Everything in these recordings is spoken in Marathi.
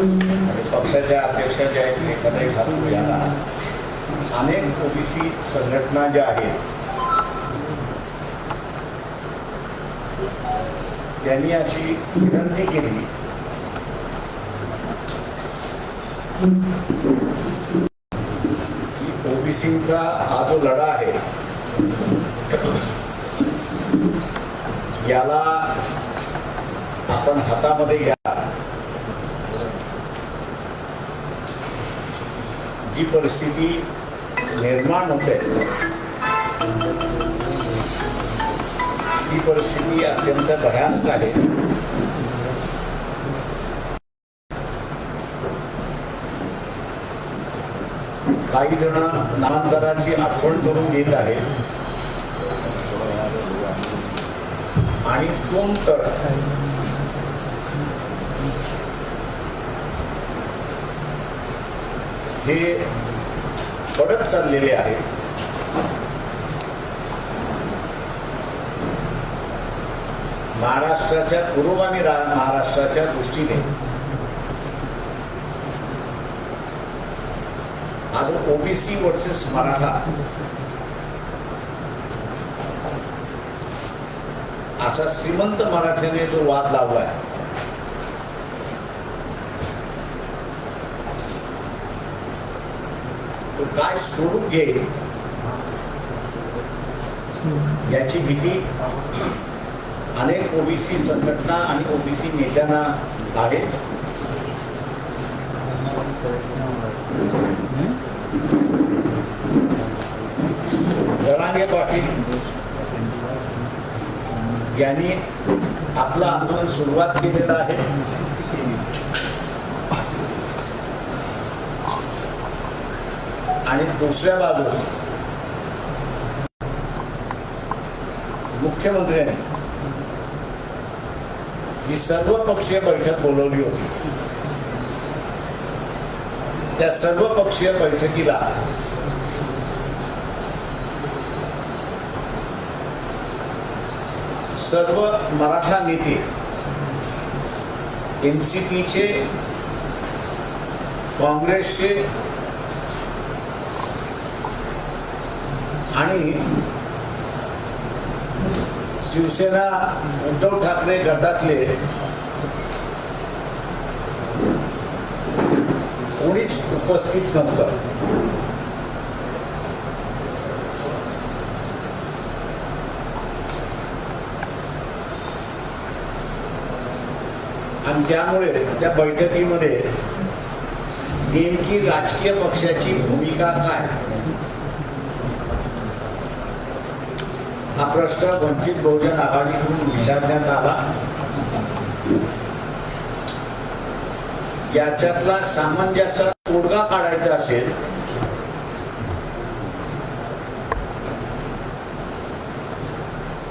आणि पक्षाच्या अध्यक्षा ज्या आहेत रेखाताई ठाकूर यांना अनेक ओबीसी संघटना ज्या आहेत त्यांनी अशी विनंती केली. की ओबीसीचा हा जो लढा आहे याला आपण हातामध्ये घ्या. जी परिस्थिती निर्माण होते ती परिस्थिती अत्यंत भयानक आहे. काही जण नामदाराची आठवण करून घेत आहे आणि दोन तर हे पडत चाललेले आहेत महाराष्ट्राच्या पूर्व आणि रा- महाराष्ट्राच्या दृष्टीने. आज ओबीसी वर्सेस मराठा. असा श्रीमंत मराठ्याने जो वाद लावलाय काय स्वरूप घेईल याची भीती अनेक ओबीसी संघटना आणि ओबीसी नेत्यांना आहे. जरांगे पाटील यांनी आपलं आंदोलन सुरुवात केलेलं आहे. आणि दुसऱ्या बाजूस मुख्यमंत्र्यांनी जी सर्व पक्षीय बैठक बोलवली होती त्या सर्व पक्षीय बैठकीला सर्व मराठा नेते एन सी पीचे काँग्रेसचे आणि शिवसेना उद्धव ठाकरे गटातले कोणीच उपस्थित नव्हतं. आणि त्यामुळे त्या बैठकीमध्ये नेमकी राजकीय पक्षाची भूमिका काय? हा प्रश्न वंचित बहुजन आघाडीकडून विचारण्यात आला. याच्यातला सामंजस्य तोडगा काढायचा असेल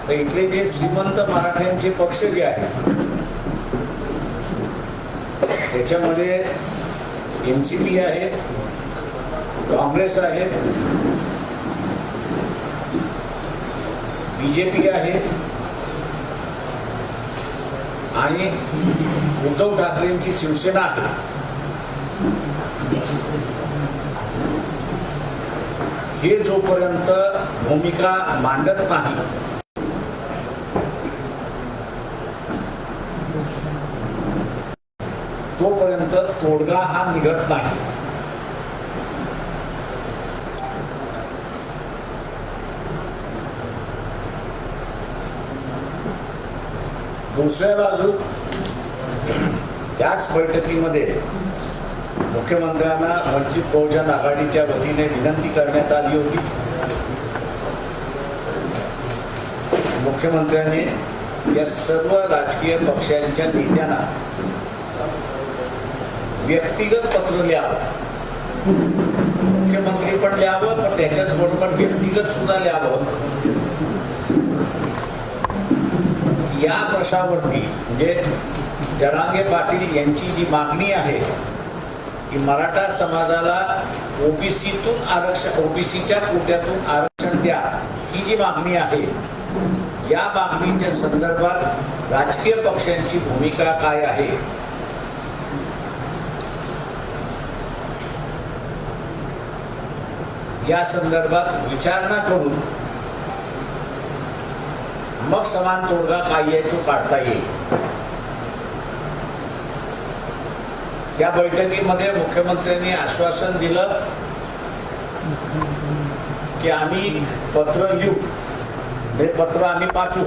तर इथले जे श्रीमंत मराठ्यांचे पक्ष जे आहेत त्याच्यामध्ये एन सी पी आहे काँग्रेस आहे बी जे पी आहे. आणि उद्धव ठाकरेंची शिवसेना आहे. हे जोपर्यंत भूमिका मांडत नाही तोपर्यंत तोडगा हा निघत नाही. दुसऱ्या बाजूस त्याच बैठकीमध्ये मुख्यमंत्र्यांना वंचित बहुजन आघाडीच्या वतीने विनंती करण्यात आली होती. मुख्यमंत्र्यांनी या सर्व राजकीय पक्षांच्या नेत्यांना व्यक्तिगत पत्र लिहावं. मुख्यमंत्री पण लिहावं पण त्याच्याच बरोबर व्यक्तिगत सुद्धा लिहावं. या प्रश्नावरती म्हणजे जडांगे पाटील यांची जी मागणी आहे की मराठा समाजाला ओबीसीतून आरक्षण ओबीसीच्या कोट्यातून आरक्षण द्या ही जी मागणी आहे या मागणीच्या संदर्भात राजकीय पक्षांची भूमिका काय आहे? या संदर्भात विचारणा करून मग समान तोडगा काय आहे तो काढता येईल. त्या बैठकीमध्ये मुख्यमंत्र्यांनी आश्वासन दिलं की आम्ही पत्र लिहू. हे पत्र आम्ही पाठवू.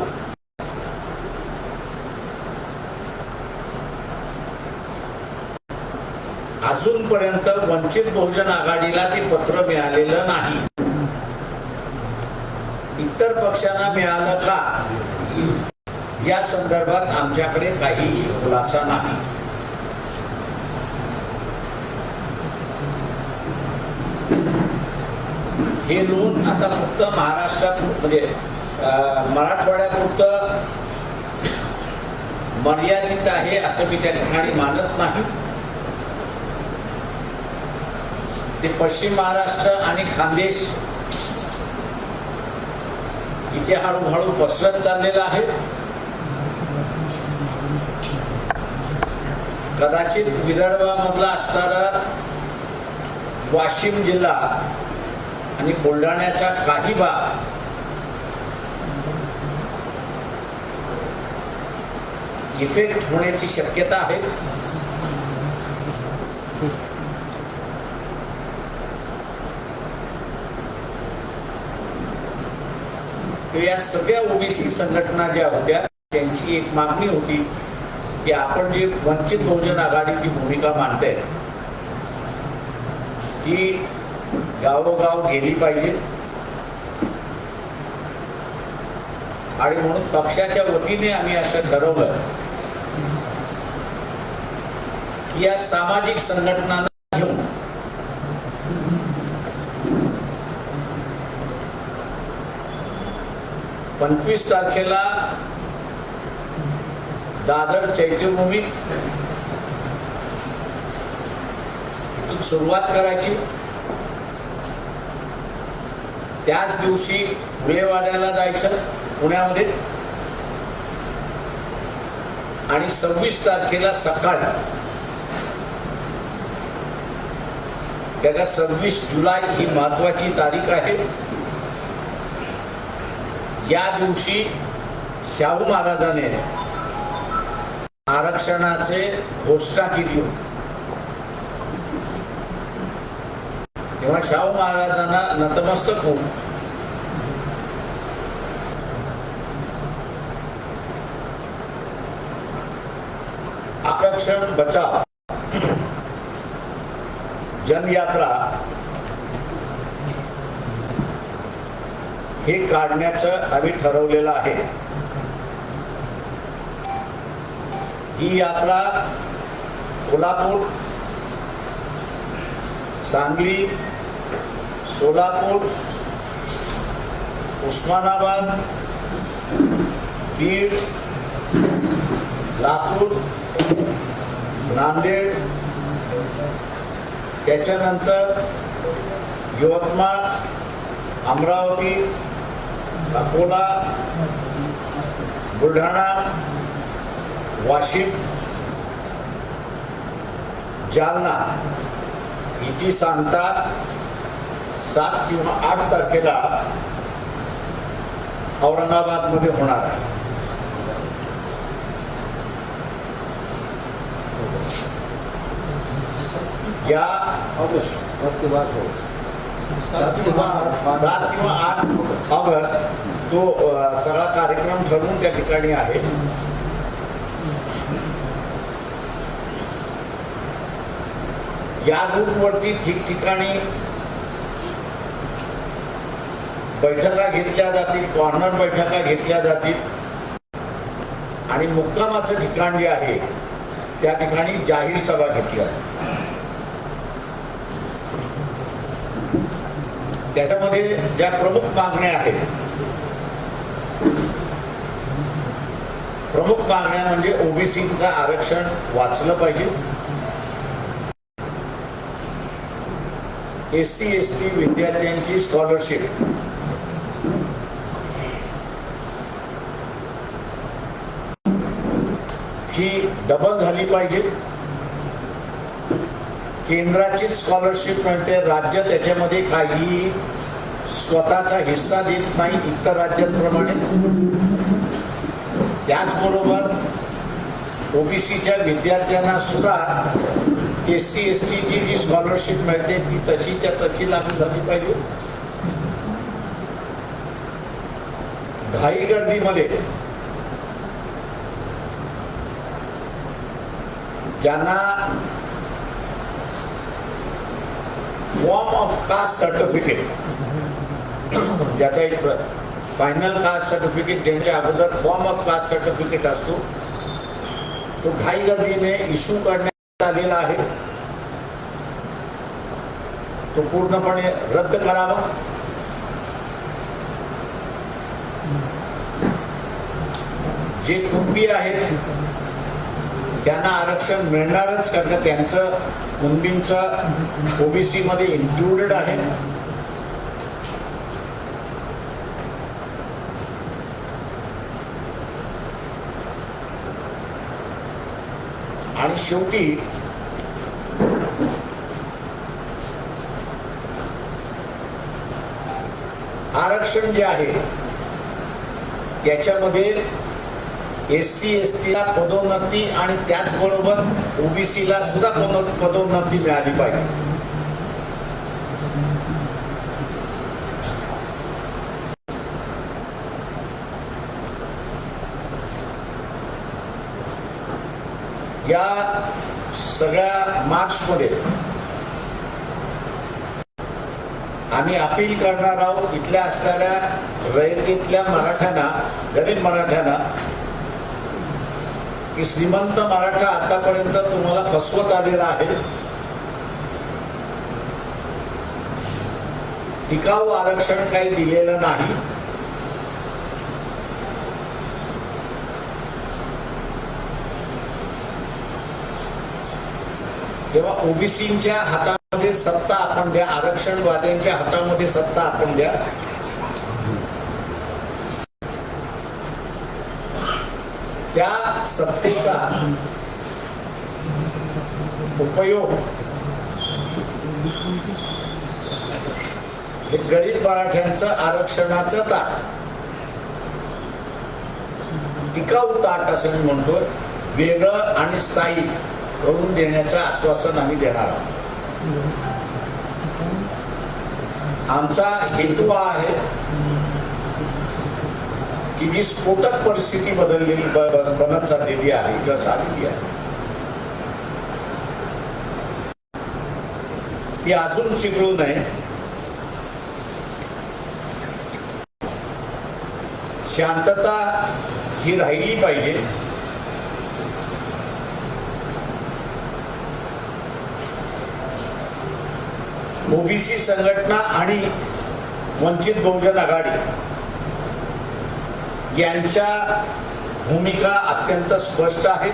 अजूनपर्यंत वंचित बहुजन आघाडीला ते पत्र मिळालेलं नाही. इतर पक्षांना मिळालं का? या संदर्भात आमच्याकडे काही खुलासा नाही. हे लोन आता फक्त महाराष्ट्रात म्हणजे मराठवाड्यात मराठवाड्यापुरतं मर्यादित आहे असं मी त्या ठिकाणी मानत नाही. ते पश्चिम महाराष्ट्र आणि खानदेश इथे हळूहळू पसरत चाललेला आहे. कदाचित विदर्भामधला असणारा वाशिम जिल्हा आणि बुलढाण्याचा काही भाग इफेक्ट होण्याची शक्यता आहे. तर या सगळ्या ओबीसी संघटना ज्या होत्या त्यांची एक मागणी होती की आपण जे वंचित बहुजन आघाडीची भूमिका मांडते ती गावोगाव गेली पाहिजे. आणि म्हणून पक्षाच्या वतीने आम्ही असं ठरवलं की या सामाजिक संघटनांना पंचवीस तारखेला दादर चैत्यभूमी इथून सुरुवात करायची. त्याच दिवशी फुलेवाड्याला जायचं पुण्यामध्ये. आणि सव्वीस तारखेला सकाळी. त्याला सव्वीस जुलै ही महत्वाची तारीख आहे. या दिवशी शाहू महाराजाने आरक्षणाचे घोषणा केली होती. तेव्हा शाहू महाराजांना नतमस्तक होऊन आरक्षण बचाव जनयात्रा हे काढण्याचं आम्ही ठरवलेलं आहे. ही यात्रा कोल्हापूर सांगली सोलापूर उस्मानाबाद बीड लातूर नांदेड त्याच्यानंतर यवतमाळ अमरावती अकोला बुलढाणा वाशिम जालना हिची सांगता सात किंवा आठ तारखेला औरंगाबादमध्ये होणार आहे. या ऑगस्ट सात किंवा आठ ऑगस्ट तो सगळा कार्यक्रम ठरवून त्या ठिकाणी आहे. या रूटवरती ठिकठिकाणी बैठका घेतल्या जातील कॉर्नर बैठका घेतल्या जातील. आणि मुक्कामाचं ठिकाण जे आहे त्या ठिकाणी जाहीर सभा घेतल्या जातील त्याच्यामध्ये ज्या प्रमुख मागण्या आहेत प्रमुख मागण्या म्हणजे ओबीसीचं आरक्षण वाचलं पाहिजे. एस सी एस टी विद्यार्थ्यांची स्कॉलरशिप ही डबल झाली पाहिजे. केंद्राची स्कॉलरशिप मिळते. राज्य त्याच्यामध्ये काही स्वतःचा हिस्सा देत नाही इतर राज्यांप्रमाणे. त्याचबरोबर ओबीसीच्या विद्यार्थ्यांना सुद्धा एस सी एस टीची जी स्कॉलरशिप मिळते ती तशीच्या तशी लागू झाली पाहिजे. घाई गर्दीमध्ये ज्यांना फॉर्म ऑफ कास्ट सर्टिफिकेट ज्याचा एक फायनल कास्ट सर्टिफिकेट त्यांच्या अगोदर फॉर्म ऑफ कास्ट सर्टिफिकेट असतो. तो घाई गर्दीने इश्यू करण्यात आलेला आहे. तो पूर्णपणे रद्द करावा. जे कुटुंबीय आहेत त्यांना आरक्षण मिळणारच कारण त्यांचं कुणबींचं ओबीसी मध्ये इन्क्लुडेड आहे. आणि शेवटी आरक्षण जे आहे त्याच्यामध्ये एस सी एस टीला पदोन्नती आणि त्याचबरोबर ओबीसीला सुद्धा पदोन्नती मिळाली पाहिजे. या सगळ्या मार्चमध्ये आम्ही अपील करणार आहोत इथल्या असणाऱ्या रयतीतल्या मराठ्यांना गरीब मराठ्यांना की श्रीमंत मराठा आतापर्यंत तुम्हाला फसवत आलेला आहे? टिकाऊ आरक्षण काही दिलेलं नाही. तेव्हा ओबीसीच्या हातामध्ये सत्ता आपण द्या आरक्षणवाद्यांच्या हातामध्ये सत्ता आपण द्या त्या सत्तेचा उपयोग हे गरीब मराठ्यांचं आरक्षणाचं ताट. टिकाऊ ताट असं मी म्हणतो वेगळं आणि स्थायी करून देण्याचं आश्वासन आम्ही देणार आहोत. आमचा हेतू हा आहे की जी स्फोटक परिस्थिती बदललेली बनत चाललेली आहे किंवा झालेली आहे. ती अजून चिघळू नये. शांतता ही राहिली पाहिजे. ओबीसी संघटना आणि वंचित बहुजन आघाडी यांच्या भूमिका अत्यंत स्पष्ट आहेत.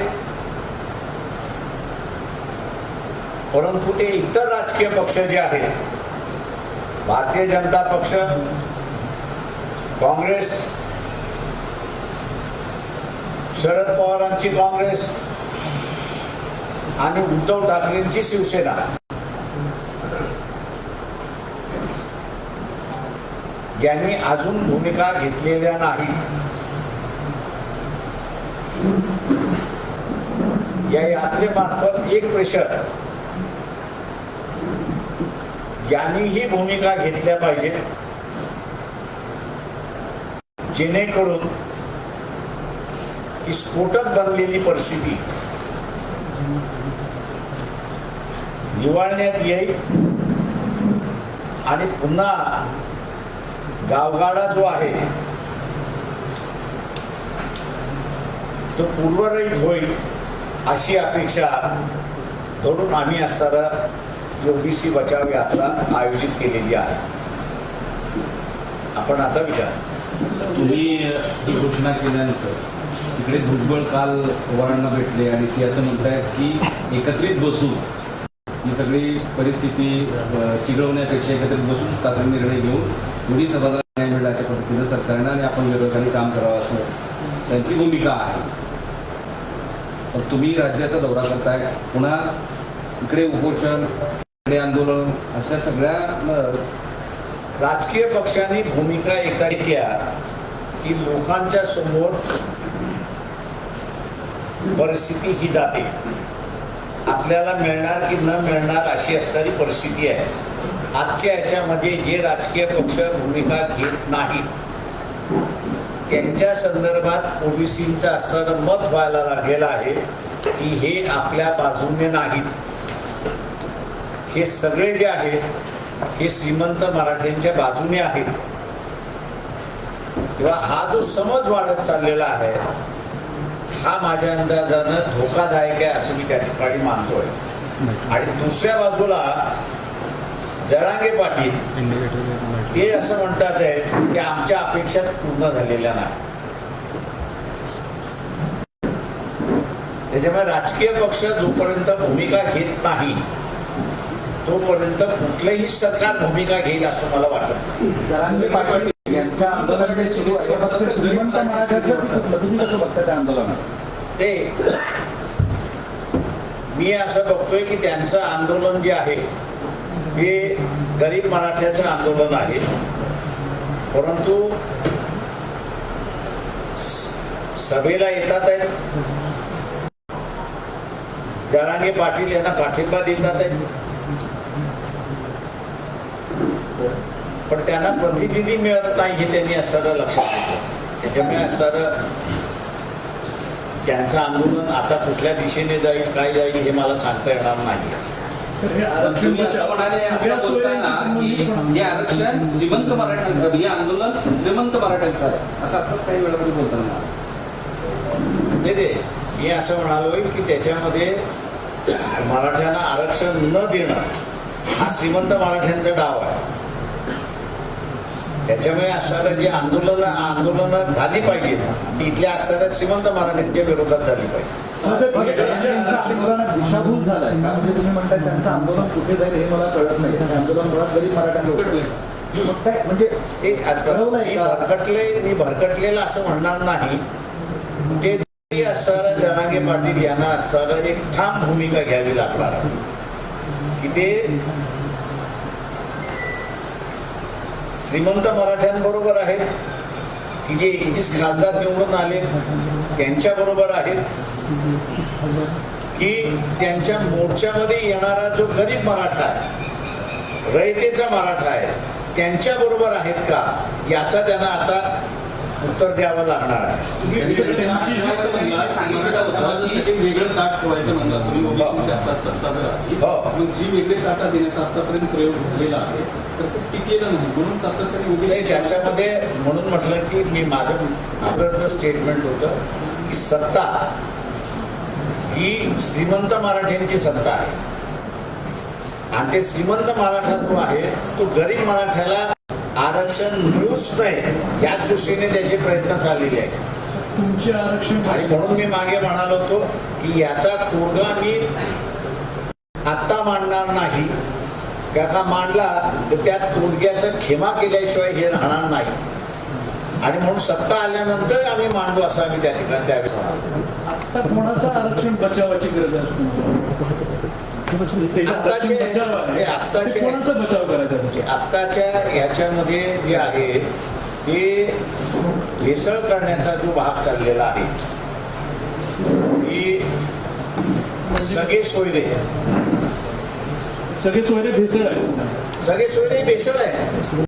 परंतु ते इतर राजकीय पक्ष जे आहेत भारतीय जनता पक्ष काँग्रेस शरद पवारांची काँग्रेस आणि उद्धव ठाकरेंची शिवसेना. यांनी अजून भूमिका घेतलेल्या नाही. या यात्रेमार्फत एक प्रेशर यांनीही भूमिका घेतल्या पाहिजेत. जेणेकरून ही स्फोटक बनलेली परिस्थिती निवाळण्यात येईल आणि पुन्हा गावगाडा जो आहे तो पूर्वरहित होईल. अशी अपेक्षा धरून आम्ही असताना ओबीसी बचाव यात्रा आयोजित केलेली आहे. आपण आता विचार. तुम्ही घोषणा केल्यानंतर तिकडे भुजबळ काल पवारांना भेटले आणि ते असं म्हणतायत की एकत्रित बसून ही सगळी परिस्थिती चिघळवण्यापेक्षा एकत्रित बसून तात्काळ निर्णय घेऊन दोन्ही सभागृहात न्याय मिळाला अशा पद्धतीनं सरकारनं आणि आपण विरोधाने काम करावं असं त्यांची भूमिका आहे. पण तुम्ही राज्याचा दौरा करताय पुन्हा इकडे उपोषण इकडे आंदोलन अशा सगळ्या राजकीय पक्षांनी भूमिका एकदा घेतल्या की लोकांच्या समोर परिस्थिती ही जाते. आपल्याला मिळणार की न मिळणार अशी असणारी परिस्थिती आहे. आजच्या ह्याच्यामध्ये जे राजकीय पक्ष भूमिका घेत नाहीत त्यांच्या संदर्भात ओबीसींचं असणारं मत व्हायला लागलेलं आहे की हे आपल्या बाजूने नाहीत. हे सगळे जे आहेत हे श्रीमंत मराठ्यांच्या बाजूने आहेत. किंवा हा जो समज वाढत चाललेला आहे हा माझ्या अंदाजानं धोकादायक आहे असं मी त्या ठिकाणी मानतोय. आणि दुसऱ्या बाजूला जरांगे पाटील ते असं म्हणतात आहे की आमच्या अपेक्षा पूर्ण झालेल्या नाही. त्याच्यामुळे राजकीय पक्ष जोपर्यंत भूमिका घेत नाही तोपर्यंत कुठलंही सरकार भूमिका घेईल असं मला वाटत ते मी असं बघतोय की त्यांचं आंदोलन जे आहे हे गरीब मराठ्याचं आंदोलन आहे. परंतु सभेला येतात आहेत. जरांगे पाटील यांना पाठिंबा देतात आहेत. पण त्यांना प्रतिनिधी मिळत नाही हे त्यांनी असं लक्षात घेतलं. त्याच्यामुळे सर त्यांचं आंदोलन आता कुठल्या दिशेने जाईल काय जाईल हे मला सांगता येणार नाही तुम्ही असं म्हणाले बोलताना की हे आरक्षण श्रीमंत मराठा हे आंदोलन श्रीमंत मराठ्यांचं आहे. असं आताच काही वेळापूर्वी बोलताना नाही ते मी असं म्हणालोय की त्याच्यामध्ये मराठ्यांना आरक्षण न देणं हा श्रीमंत मराठ्यांचा डाव आहे. त्याच्यामुळे असणारं जे आंदोलन आंदोलनं झाली पाहिजेत ती इथल्या असणाऱ्या श्रीमंत मराठ्यांच्या विरोधात झाली पाहिजे. दिशाभूल झालाय म्हणजे तुम्ही म्हणताय त्यांचं आंदोलन कुठे जाईल हे मला कळत नाही. आंदोलन मुळात गरीब काय म्हणजे? भरकटले मी भरकटलेलं असं म्हणणार नाही. ते असणारं जनांगे पाटील यांना असणारं एक ठाम भूमिका घ्यावी लागणार की ते श्रीमंत मराठ्यांबरोबर आहेत. की जे एकतीस खासदार निवडून आले त्यांच्याबरोबर आहेत. की त्यांच्या मोर्चामध्ये येणारा जो गरीब मराठा आहे रयतेचा मराठा आहे त्यांच्याबरोबर आहेत का? याचा त्यांना आता उत्तर द्यावं लागणार आहे आली हो. मग जी वेगळी ताटा देण्याचा आतापर्यंत प्रयोग झालेला आहे तर ते टिकेलं नाही म्हणून त्याच्यामध्ये म्हटलं की मी माझं अगोदरचं स्टेटमेंट होतं की सत्ता ही श्रीमंत मराठ्यांची सत्ता आहे आणि ते श्रीमंत मराठा जो आहे तो गरीब मराठ्याला आरक्षण मिळूच नाही. याच दृष्टीने त्याचे प्रयत्न चाललेले आहेत तुमचे आरक्षण आणि म्हणून मी मागे म्हणालो होतो की याचा तोडगा मी आत्ता मांडणार नाही. का मांडला तर त्या तोडग्याचा खेमा केल्याशिवाय हे राहणार नाही. आणि म्हणून सत्ता आल्यानंतर आम्ही मांडू असं आम्ही त्या ठिकाणी त्यावेळेस म्हणालो. आता कोणाचं आरक्षण बचावाची गरज आहे जे आत्ताचे- आत्ताच्या याच्यामध्ये जे आहे ते भेसळ करण्याचा जो भाग चाललेला आहे सगळे सोयरे सगळे सोयरे भेसळ आहे सगळे सोयरे भेसळ आहे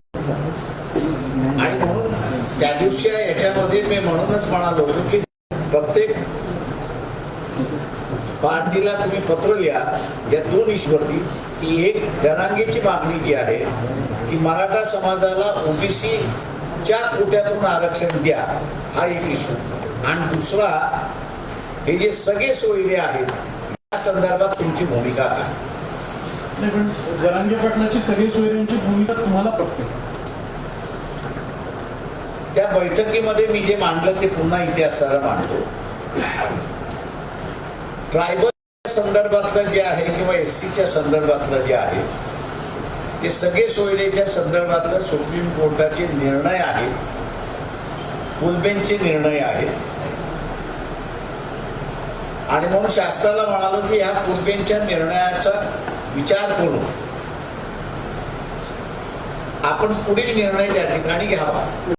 आणि म्हणून त्या दिवशी याच्यामध्ये मी म्हणूनच म्हणालो होतो की प्रत्येक पार्टीला तुम्ही पत्र लिहा. या दोन इश्यूवरती की एक जनांगीची मागणी जी आहे की मराठा समाजाला ओबीसीच्या कोट्यातून आरक्षण द्या हा एक इश्यू आणि दुसरा हे जे सगळे सोयरे आहेत या संदर्भात तुमची भूमिका काय? जरांगे पाटलाची सगळी सोयऱ्यांची भूमिका तुम्हाला पटते. त्या बैठकीमध्ये मी जे मांडलं ते पुन्हा इतिहासाला मांडतो. ट्रायबल संदर्भातलं जे आहे किंवा एस सीच्या संदर्भातलं जे आहे ते सगळे सोयरेच्या संदर्भातलं सुप्रीम कोर्टाचे निर्णय आहेत. फुलबेनचे निर्णय आहेत. आणि म्हणून शास्त्राला म्हणालो की ह्या फुलबेनच्या निर्णयाचा विचार करून आपण पुढील निर्णय त्या ठिकाणी घ्यावा.